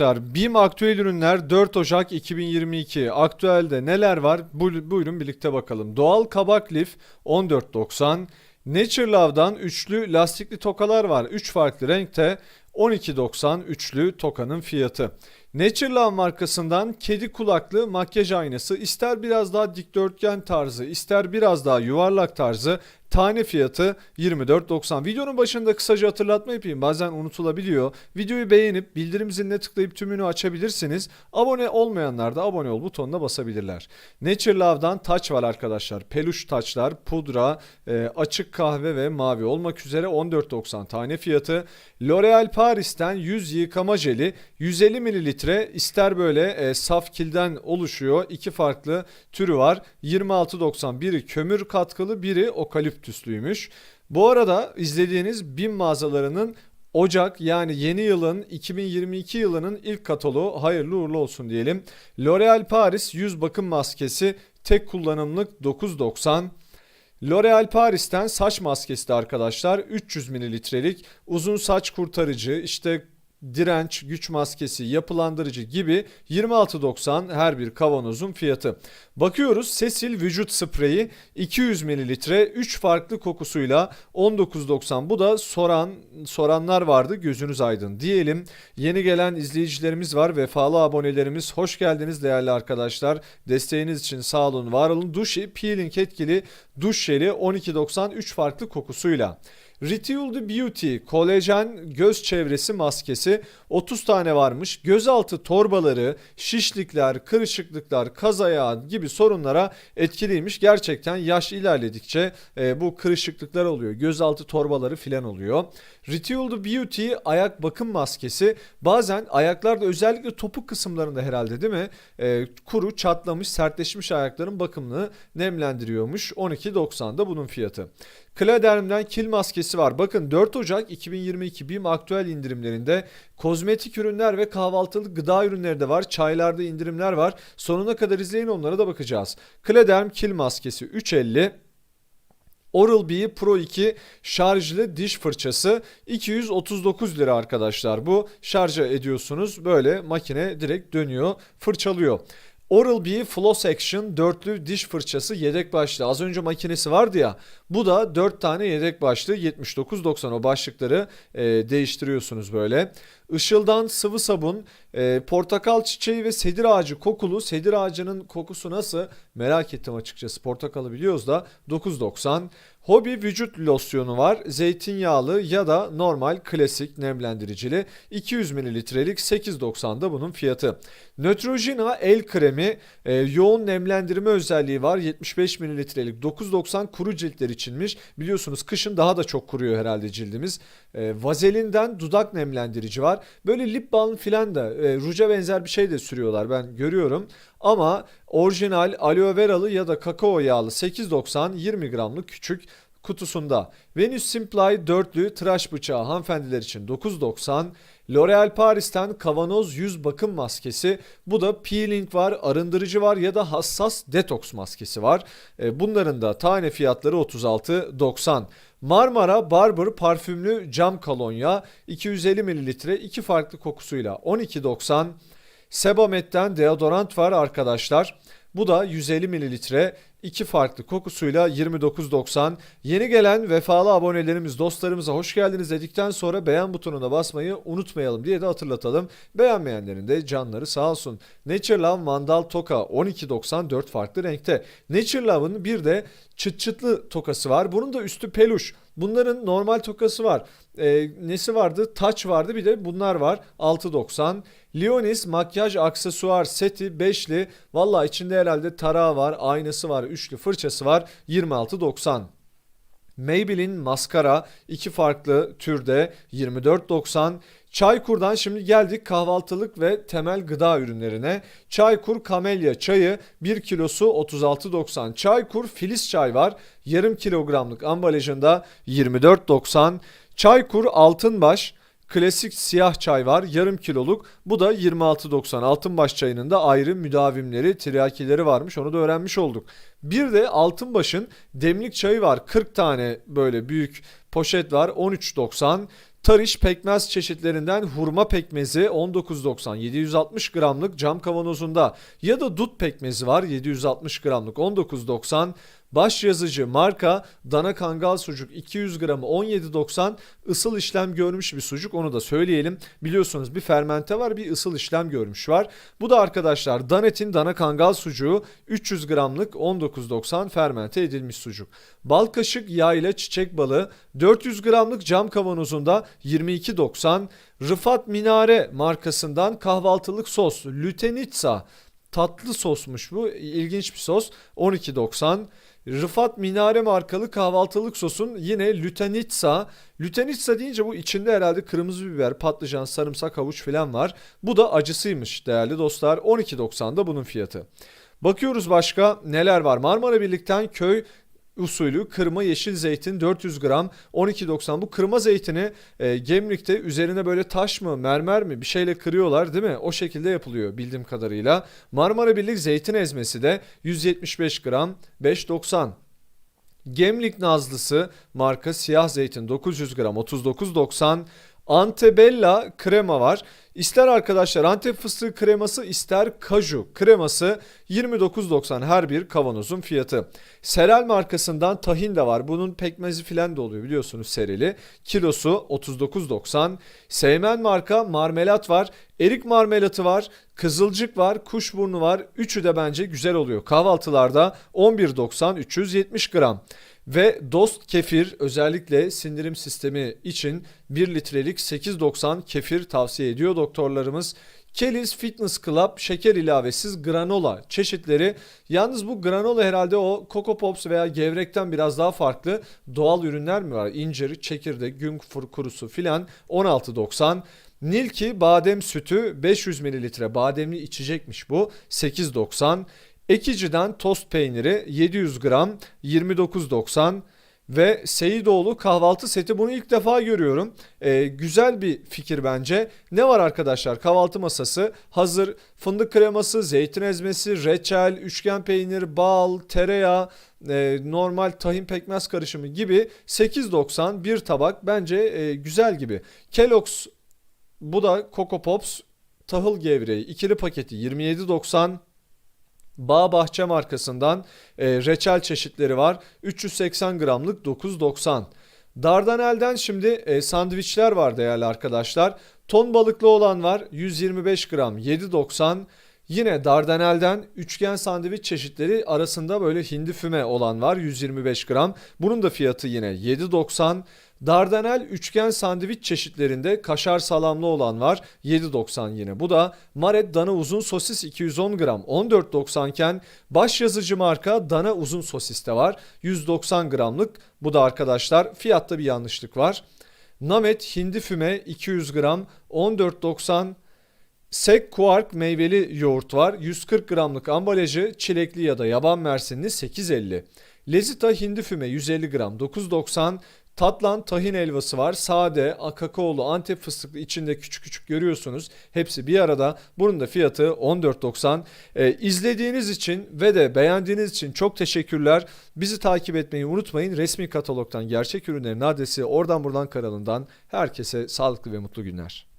Arkadaşlar BİM aktüel ürünler 4 Ocak 2022 aktüelde neler var? Bu- buyurun birlikte bakalım. Doğal kabak lif 14.90 Nature Love'dan üçlü lastikli tokalar var. 3 farklı renkte 12.90 üçlü tokanın fiyatı. Nature Love markasından kedi kulaklı makyaj aynası. İster biraz daha dikdörtgen tarzı ister biraz daha yuvarlak tarzı Tane fiyatı 24.90. Videonun başında kısaca hatırlatma yapayım. Bazen unutulabiliyor. Videoyu beğenip bildirim ziline tıklayıp tümünü açabilirsiniz. Abone olmayanlar da abone ol butonuna basabilirler. Nature Love'dan taç var arkadaşlar. Peluş taçlar, pudra, e, açık kahve ve mavi olmak üzere 14.90 tane fiyatı. L'Oreal Paris'ten yüz yıkama jeli 150 mililitre ister böyle e, saf kilden oluşuyor. İki farklı türü var. 26.90 biri kömür katkılı biri okaliptüslüymüş. Bu arada izlediğiniz BİM mağazalarının Ocak yani yeni yılın 2022 yılının ilk kataloğu hayırlı uğurlu olsun diyelim. L'Oreal Paris yüz bakım maskesi tek kullanımlık 9.90. L'Oreal Paris'ten saç maskesi de arkadaşlar 300 mililitrelik uzun saç kurtarıcı işte direnç, güç maskesi, yapılandırıcı gibi 26.90 her bir kavanozun fiyatı. Bakıyoruz Cecil vücut spreyi 200 mililitre 3 farklı kokusuyla 19.90 bu da soran soranlar vardı gözünüz aydın diyelim. Yeni gelen izleyicilerimiz var vefalı abonelerimiz hoş geldiniz değerli arkadaşlar. Desteğiniz için sağ olun var olun. Duşi peeling etkili duş jeli 12.90 3 farklı kokusuyla. Ritual Beauty kolajen göz çevresi maskesi 30 tane varmış. Gözaltı torbaları, şişlikler, kırışıklıklar, kaz ayağı gibi sorunlara etkiliymiş. Gerçekten yaş ilerledikçe e, bu kırışıklıklar oluyor. Gözaltı torbaları filan oluyor. Ritual Beauty ayak bakım maskesi bazen ayaklarda özellikle topuk kısımlarında herhalde değil mi? E, kuru, çatlamış, sertleşmiş ayakların bakımını nemlendiriyormuş. 12.90'da bunun fiyatı. Claderm'den kil maskesi var. Bakın 4 Ocak 2022 BİM aktüel indirimlerinde kozmetik ürünler ve kahvaltılık gıda ürünleri de var. Çaylarda indirimler var. Sonuna kadar izleyin onlara da bakacağız. Claderm kil maskesi 3.50 Oral-B Pro 2 şarjlı diş fırçası 239 lira arkadaşlar. Bu şarja ediyorsunuz böyle makine direkt dönüyor fırçalıyor. Oral-B Floss Action dörtlü diş fırçası yedek başlı. Az önce makinesi vardı ya. Bu da 4 tane yedek başlı 79.90 o başlıkları e, değiştiriyorsunuz böyle. Işıl'dan sıvı sabun, e, portakal çiçeği ve sedir ağacı kokulu. Sedir ağacının kokusu nasıl? Merak ettim açıkçası. Portakalı biliyoruz da 9.90. Hobi vücut losyonu var. Zeytinyağlı ya da normal klasik nemlendiricili 200 mililitrelik 8.90'da bunun fiyatı. Neutrogena el kremi e, yoğun nemlendirme özelliği var. 75 mililitrelik 9.90 kuru ciltler içinmiş. Biliyorsunuz kışın daha da çok kuruyor herhalde cildimiz. E, Vaselin'den dudak nemlendirici var. Böyle lip balm filan da e, ruja benzer bir şey de sürüyorlar ben görüyorum. Ama orijinal aloe veralı ya da kakao yağlı 8.90 20 gramlık küçük kutusunda. Venus Simply dörtlü tıraş bıçağı hanımefendiler için 9.90. L'Oreal Paris'ten kavanoz yüz bakım maskesi. Bu da peeling var, arındırıcı var ya da hassas detoks maskesi var. E, Bunların da tane fiyatları 36.90. Marmara Barber parfümlü cam kolonya 250 mililitre iki farklı kokusuyla 12.90. Sebamet'ten deodorant var arkadaşlar. Bu da 150 mililitre iki farklı kokusuyla 29.90. Yeni gelen vefalı abonelerimiz, dostlarımıza hoş geldiniz dedikten sonra beğen butonuna basmayı unutmayalım diye de hatırlatalım. Beğenmeyenlerin de canları sağ olsun. Nature Love Mandal Toka 12.94 farklı renkte. Nature Love'ın bir de çıt çıtlı tokası var. Bunun da üstü peluş. Bunların normal tokası var. Ee, nesi vardı? Taç vardı bir de bunlar var. 6.90. Leonis makyaj aksesuar seti 5'li. Valla içinde herhalde tarağı var, aynası var, üçlü fırçası var. 26.90. Maybelline maskara iki farklı türde 24.90. Çaykur'dan şimdi geldik kahvaltılık ve temel gıda ürünlerine. Çaykur kamelya çayı 1 kilosu 36.90. Çaykur filiz çay var. Yarım kilogramlık ambalajında 24.90. Çaykur altınbaş Klasik siyah çay var yarım kiloluk. Bu da 26.90 Altınbaş çayının da ayrı müdavimleri tiryakileri varmış. Onu da öğrenmiş olduk. Bir de Altınbaş'ın demlik çayı var. 40 tane böyle büyük poşet var. 13.90 Tarış pekmez çeşitlerinden hurma pekmezi 19.90 760 gramlık cam kavanozunda. Ya da dut pekmezi var. 760 gramlık 19.90 Baş yazıcı marka dana kangal sucuk 200 gramı 17.90 ısıl işlem görmüş bir sucuk onu da söyleyelim. Biliyorsunuz bir fermente var bir ısıl işlem görmüş var. Bu da arkadaşlar Danet'in dana kangal sucuğu 300 gramlık 19.90 fermente edilmiş sucuk. Bal kaşık yağ ile çiçek balığı 400 gramlık cam kavanozunda 22.90 Rıfat Minare markasından kahvaltılık sos Lütenitsa tatlı sosmuş bu ilginç bir sos 12.90 Rıfat Minare markalı kahvaltılık sosun yine Lütenitsa. Lütenitsa deyince bu içinde herhalde kırmızı biber, patlıcan, sarımsak, havuç falan var. Bu da acısıymış değerli dostlar. 12.90'da bunun fiyatı. Bakıyoruz başka neler var. Marmara Birlik'ten köy usulü kırma yeşil zeytin 400 gram 12.90 bu kırma zeytini e, Gemlik'te üzerine böyle taş mı mermer mi bir şeyle kırıyorlar değil mi? O şekilde yapılıyor bildiğim kadarıyla. Marmara Birlik zeytin ezmesi de 175 gram 5.90 Gemlik Nazlısı marka siyah zeytin 900 gram 39.90 Antebella krema var. İster arkadaşlar Antep fıstığı kreması ister kaju kreması 29.90 her bir kavanozun fiyatı. Serel markasından tahin de var. Bunun pekmezi filan da oluyor biliyorsunuz serili. Kilosu 39.90. Seymen marka marmelat var. Erik marmelatı var. Kızılcık var. Kuşburnu var. Üçü de bence güzel oluyor. Kahvaltılarda 11.90 370 gram. Ve Dost kefir özellikle sindirim sistemi için 1 litrelik 8.90 kefir tavsiye ediyor doktorlarımız. Kelly's Fitness Club şeker ilavesiz granola çeşitleri. Yalnız bu granola herhalde o Coco Pops veya gevrekten biraz daha farklı doğal ürünler mi var? İncir, çekirdek, gün kurusu filan 16.90. Nilki badem sütü 500 mililitre bademli içecekmiş bu 8.90. Ekici'den tost peyniri 700 gram 29.90 ve Seyidoğlu kahvaltı seti bunu ilk defa görüyorum. Ee, güzel bir fikir bence. Ne var arkadaşlar? Kahvaltı masası hazır fındık kreması, zeytin ezmesi, reçel, üçgen peynir, bal, tereyağı, e, normal tahin pekmez karışımı gibi 8.90 bir tabak bence e, güzel gibi. Kellogg's bu da Coco Pops tahıl gevreği ikili paketi 27.90 Bağ Bahçe markasından e, reçel çeşitleri var. 380 gramlık 9.90. Dardanel'den şimdi e, sandviçler var değerli arkadaşlar. Ton balıklı olan var 125 gram 7.90. Yine Dardanel'den üçgen sandviç çeşitleri arasında böyle hindi füme olan var 125 gram. Bunun da fiyatı yine 7.90. Dardanel üçgen sandviç çeşitlerinde kaşar salamlı olan var 7.90 yine. Bu da Maret dana uzun sosis 210 gram 14.90 iken baş yazıcı marka dana uzun sosis de var 190 gramlık. Bu da arkadaşlar fiyatta bir yanlışlık var. Namet hindi füme 200 gram 14.90 Sek Quark meyveli yoğurt var. 140 gramlık ambalajı çilekli ya da yaban mersinli 8.50. Lezita hindi füme 150 gram 9.90. Tatlan tahin helvası var. Sade, kakaolu, antep fıstıklı içinde küçük küçük görüyorsunuz. Hepsi bir arada. Bunun da fiyatı 14.90. Ee, izlediğiniz için ve de beğendiğiniz için çok teşekkürler. Bizi takip etmeyi unutmayın. Resmi katalogdan gerçek ürünlerin adresi oradan buradan kanalından herkese sağlıklı ve mutlu günler.